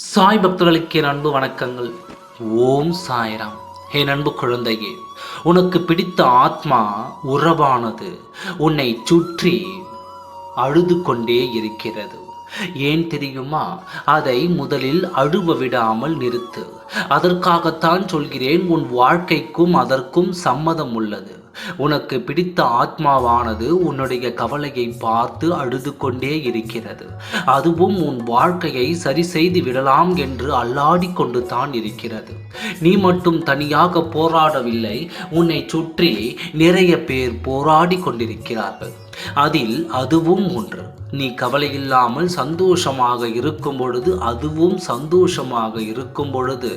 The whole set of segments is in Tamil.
சாய் பக்தர்களுக்கு என் அன்பு வணக்கங்கள். ஓம் சாய்ராம். என் அன்பு குழந்தையே உனக்கு பிடித்த ஆத்மா உறவானது. உன்னை சுற்றி அழுது கொண்டே இருக்கிறது. ஏன் தெரியுமா? அதை முதலில் அழுவ விடாமல் நிறுத்து. அதற்காகத்தான் சொல்கிறேன் உன் வாழ்க்கைக்கும் அதற்கும் சம்மதம் உள்ளது. உனக்கு பிடித்த ஆத்மாவானது உன்னுடைய கவலையை பார்த்து அழுது கொண்டே இருக்கிறது. அதுவும் உன் வாழ்க்கையை சரி செய்து விடலாம் என்று அல்லாடி கொண்டு தான் இருக்கிறது. நீ மட்டும் தனியாக போராடவில்லை உன்னை சுற்றி நிறைய பேர் போராடி கொண்டிருக்கிறார்கள். அதில் அதுவும் ஒன்று. நீ கவலை இல்லாமல் சந்தோஷமாக இருக்கும் பொழுது அதுவும் சந்தோஷமாக இருக்கும் பொழுது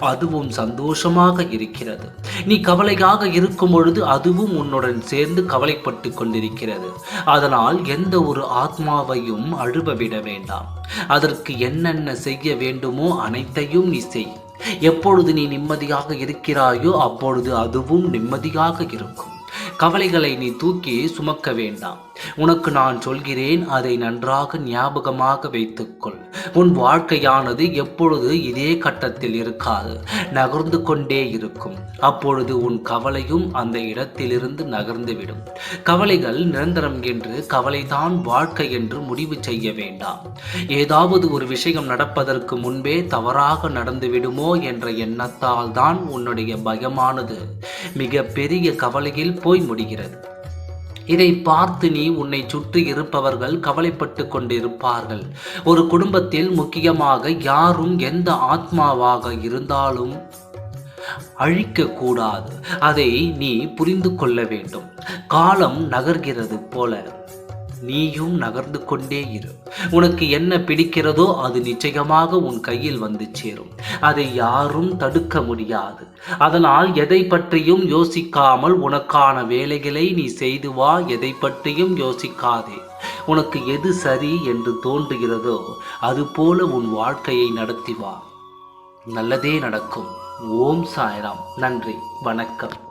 அதுவும் சந்தோஷமாக இருக்கிறது. நீ கவலையாக இருக்கும் பொழுது அதுவும் உன்னுடன் சேர்ந்து கவலைப்பட்டு கொண்டிருக்கிறது. அதனால் எந்த ஒரு ஆத்மாவையும் அழுவவிட வேண்டாம். அதற்கு என்னென்ன செய்ய வேண்டுமோ அனைத்தையும் நீ செய். எப்பொழுது நீ நிம்மதியாக இருக்கிறாயோ அப்பொழுது அதுவும் நிம்மதியாக இருக்கும். கவலைகளை நீ தூக்கி சுமக்க வேண்டாம். உனக்கு நான் சொல்கிறேன் அதை நன்றாக ஞாபகமாக வைத்துக்கொள். உன் வாழ்க்கையானது எப்பொழுது இதே கட்டத்தில் இருக்காது நகர்ந்து கொண்டே இருக்கும். அப்பொழுது உன் கவலையும் அந்த இடத்திலிருந்து நகர்ந்துவிடும். கவலைகள் நிரந்தரம் என்று கவலைதான் வாழ்க்கை என்று முடிவு செய்ய வேண்டாம். ஏதாவது ஒரு விஷயம் நடப்பதற்கு முன்பே தவறாக நடந்துவிடுமோ என்ற எண்ணத்தால் தான் உன்னுடைய பயமானது மிக பெரிய கவலையில் போய் முடிகிறது. இதை பார்த்து நீ உன்னை சுற்றி இருப்பவர்கள் கவலைப்பட்டு கொண்டிருப்பார்கள். ஒரு குடும்பத்தில் முக்கியமாக யாரும் எந்த ஆத்மாவாக இருந்தாலும் அழிக்கக்கூடாது அதை நீ புரிந்து கொள்ள வேண்டும். காலம் நகர்கிறது போல. நீயும் நகர்ந்து கொண்டே இரு. உனக்கு என்ன பிடிக்கிறதோ அது நிச்சயமாக உன் கையில் வந்து சேரும். அதை யாரும் தடுக்க முடியாது. அதனால் எதை பற்றியும் யோசிக்காமல் உனக்கான வேலைகளை நீ செய்து வா. எதை பற்றியும் யோசிக்காதே. உனக்கு எது சரி என்று தோன்றுகிறதோ அதுபோல உன் வாழ்க்கையை நடத்தி வா. நல்லதே நடக்கும். ஓம் சாய்ராம். நன்றி. வணக்கம்.